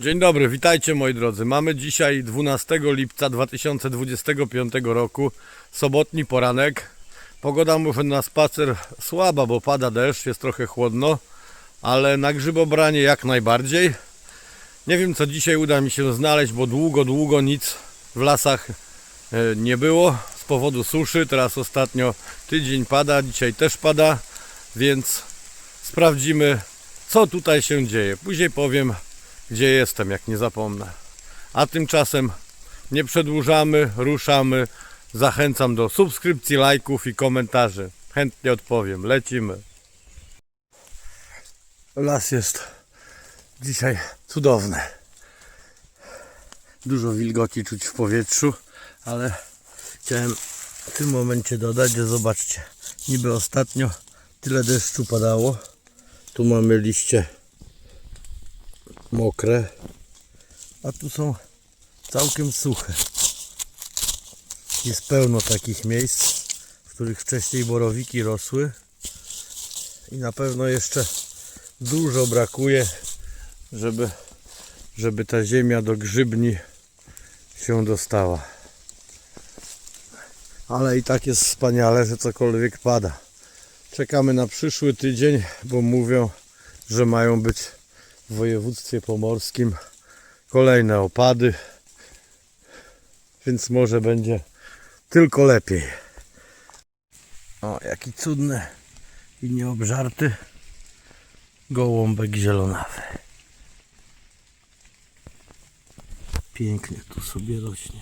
Dzień dobry, witajcie moi drodzy. Mamy dzisiaj 12 lipca 2025 roku, sobotni poranek. Pogoda mówi na spacer słaba, bo pada deszcz, jest trochę chłodno, ale na grzybobranie jak najbardziej. Nie wiem co dzisiaj uda mi się znaleźć, bo długo, długo nic w lasach e, nie było z powodu suszy. Teraz ostatnio tydzień pada, dzisiaj też pada, więc sprawdzimy co tutaj się dzieje. Później powiem gdzie jestem, jak nie zapomnę. A tymczasem nie przedłużamy, ruszamy. Zachęcam do subskrypcji, lajków i komentarzy. Chętnie odpowiem. Lecimy. Las jest dzisiaj cudowny. Dużo wilgoci czuć w powietrzu, ale chciałem w tym momencie dodać, że zobaczcie, niby ostatnio tyle deszczu padało. Tu mamy liście mokre, a tu są całkiem suche. Jest pełno takich miejsc, w których wcześniej borowiki rosły i na pewno jeszcze dużo brakuje, żeby, żeby ta ziemia do grzybni się dostała. Ale i tak jest wspaniale, że cokolwiek pada. Czekamy na przyszły tydzień, bo mówią, że mają być w województwie pomorskim kolejne opady, więc może będzie tylko lepiej. O, jaki cudny i nieobżarty gołąbek zielonawy. Pięknie tu sobie rośnie.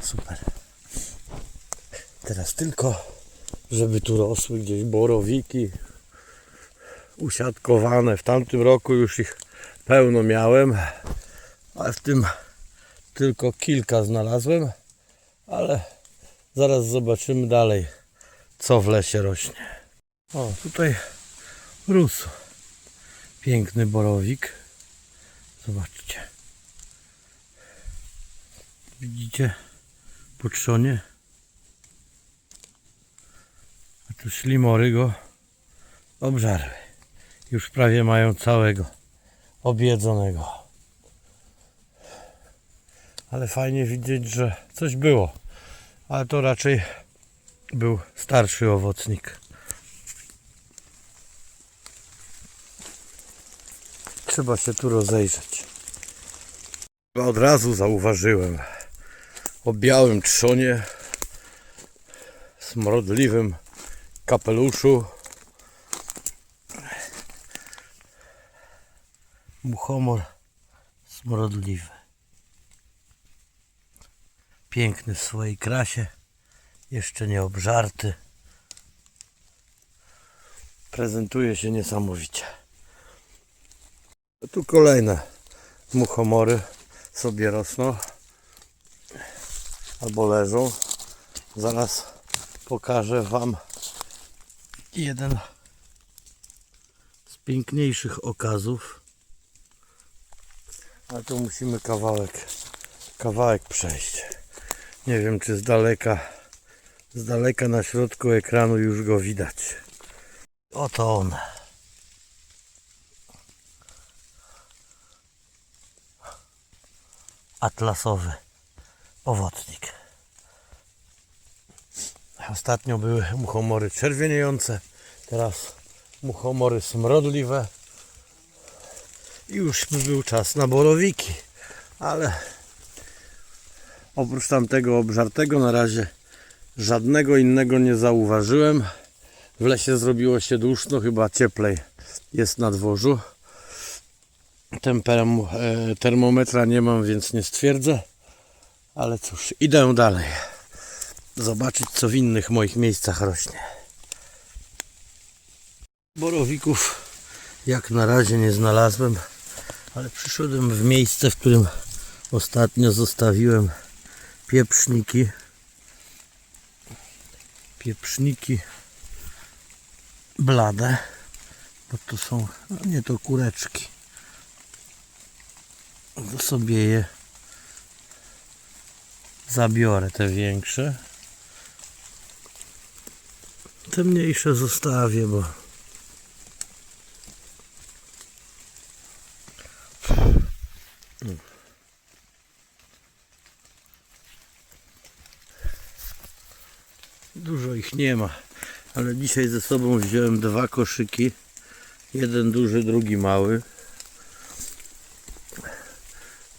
Super. Teraz tylko, żeby tu rosły gdzieś borowiki usiadkowane. W tamtym roku już ich pełno miałem, ale w tym tylko kilka znalazłem, ale zaraz zobaczymy dalej, co w lesie rośnie. O, tutaj rósł piękny borowik. Zobaczcie. Widzicie po trzonie? A tu ślimory go obżarły. Już prawie mają całego objedzonego. Ale fajnie widzieć, że coś było. Ale to raczej był starszy owocnik. Trzeba się tu rozejrzeć. Od razu zauważyłem o białym trzonie, smrodliwym kapeluszu. Muchomor smrodliwy. Piękny w swojej krasie, jeszcze nie obżarty. Prezentuje się niesamowicie. Tu kolejne muchomory sobie rosną albo leżą. Zaraz pokażę Wam jeden z piękniejszych okazów. A tu musimy kawałek, kawałek przejść. Nie wiem czy z daleka, z daleka na środku ekranu już go widać. Oto on. Atlasowy owocnik. Ostatnio były muchomory czerwieniejące, teraz muchomory smrodliwe. I już by był czas na borowiki, ale oprócz tamtego obżartego na razie żadnego innego nie zauważyłem. W lesie zrobiło się duszno, chyba cieplej jest na dworzu. Temperem, e, termometra nie mam, więc nie stwierdzę. Ale cóż, idę dalej. Zobaczyć, co w innych moich miejscach rośnie. Borowików jak na razie nie znalazłem, ale przyszedłem w miejsce, w którym ostatnio zostawiłem pieprzniki. Pieprzniki blade, bo to są, no nie to kureczki. To sobie je zabiorę te większe. Te mniejsze zostawię, bo Dużo ich nie ma, ale dzisiaj ze sobą wziąłem dwa koszyki. Jeden duży, drugi mały.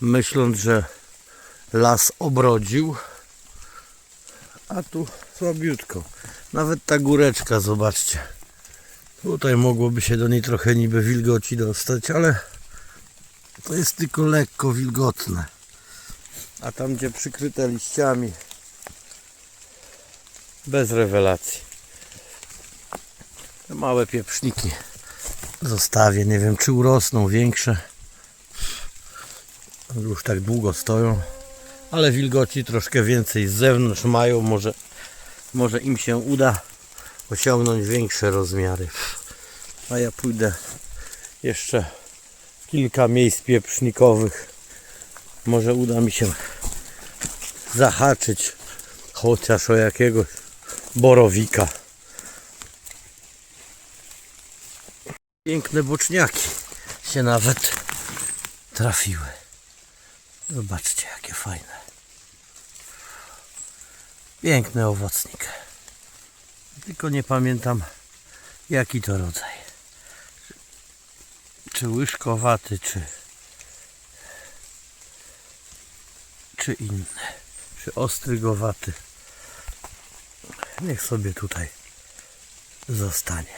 Myśląc, że las obrodził, a tu słabiutko. Nawet ta góreczka, zobaczcie. Tutaj mogłoby się do niej trochę niby wilgoci dostać, ale to jest tylko lekko wilgotne. A tam, gdzie przykryte liściami, bez rewelacji. Te małe pieprzniki zostawię. Nie wiem, czy urosną większe. Już tak długo stoją. Ale wilgoci troszkę więcej z zewnątrz mają. Może, może im się uda osiągnąć większe rozmiary. A ja pójdę jeszcze kilka miejsc pieprznikowych. Może uda mi się zahaczyć chociaż o jakiegoś borowika. Piękne boczniaki się nawet trafiły. Zobaczcie jakie fajne. Piękny owocnik. Tylko nie pamiętam jaki to rodzaj. Czy łyżkowaty, czy czy inny. Czy ostrygowaty. Niech sobie tutaj zostanie.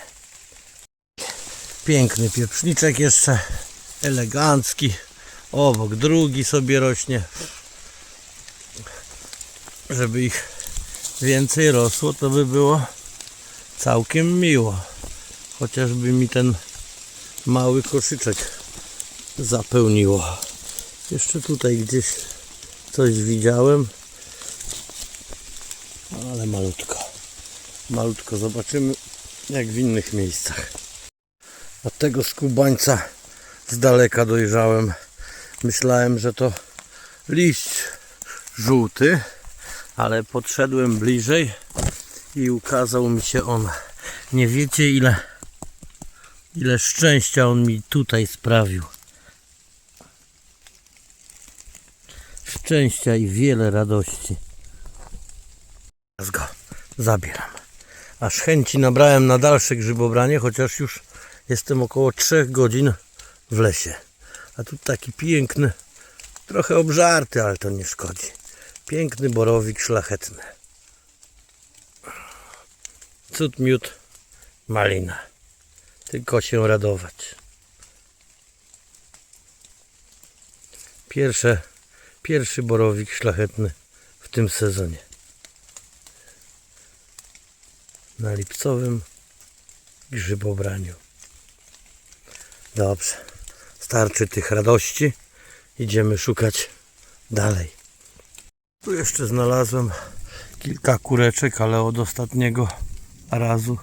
Piękny pieprzniczek jeszcze, elegancki. Obok drugi sobie rośnie. Żeby ich więcej rosło, to by było całkiem miło. Chociażby mi ten mały koszyczek zapełniło. Jeszcze tutaj gdzieś coś widziałem. Ale malutko. Malutko. Zobaczymy jak w innych miejscach. Od tego skubańca z daleka dojrzałem. Myślałem, że to liść żółty, ale podszedłem bliżej i ukazał mi się on. Nie wiecie ile ile szczęścia on mi tutaj sprawił. Szczęścia i wiele radości. Teraz go zabieram. Aż chęci nabrałem na dalsze grzybobranie, chociaż już jestem około 3 godzin w lesie. A tu taki piękny, trochę obżarty, ale to nie szkodzi. Piękny borowik szlachetny. Cud miód, malina. Tylko się radować. Pierwsze, pierwszy borowik szlachetny w tym sezonie. na lipcowym grzybobraniu. Dobrze, starczy tych radości. Idziemy szukać dalej. Tu jeszcze znalazłem kilka kureczek, ale od ostatniego razu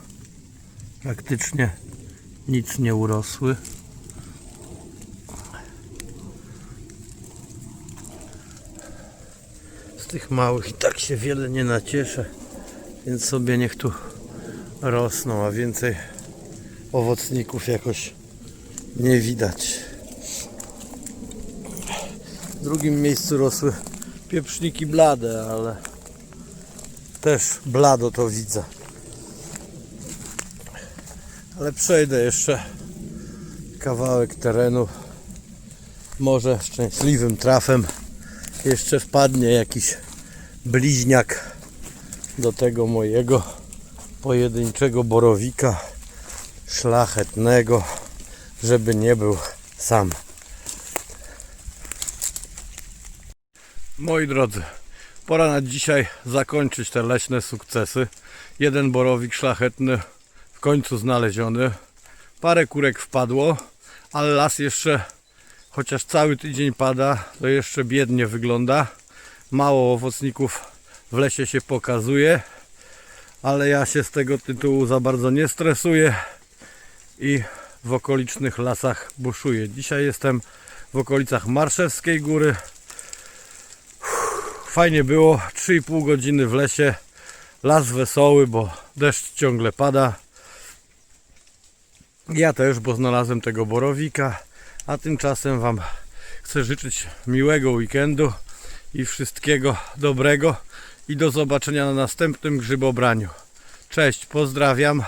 praktycznie nic nie urosły. Z tych małych i tak się wiele nie nacieszę, więc sobie niech tu rosną, a więcej owocników jakoś nie widać. W drugim miejscu rosły pieprzniki blade, ale też blado to widzę. Ale przejdę jeszcze kawałek terenu. Może szczęśliwym trafem jeszcze wpadnie jakiś bliźniak do tego mojego pojedynczego borowika szlachetnego, żeby nie był sam. Moi drodzy, pora na dzisiaj zakończyć te leśne sukcesy. Jeden borowik szlachetny w końcu znaleziony. Parę kurek wpadło, ale las jeszcze, chociaż cały tydzień pada, to jeszcze biednie wygląda. Mało owocników w lesie się pokazuje ale ja się z tego tytułu za bardzo nie stresuję i w okolicznych lasach buszuję. Dzisiaj jestem w okolicach Marszewskiej Góry. Fajnie było, 3,5 godziny w lesie, Las wesoły, bo deszcz ciągle pada. Ja też, bo znalazłem tego borowika. A tymczasem Wam chcę życzyć miłego weekendu i wszystkiego dobrego. I do zobaczenia na następnym grzybobraniu. Cześć, pozdrawiam.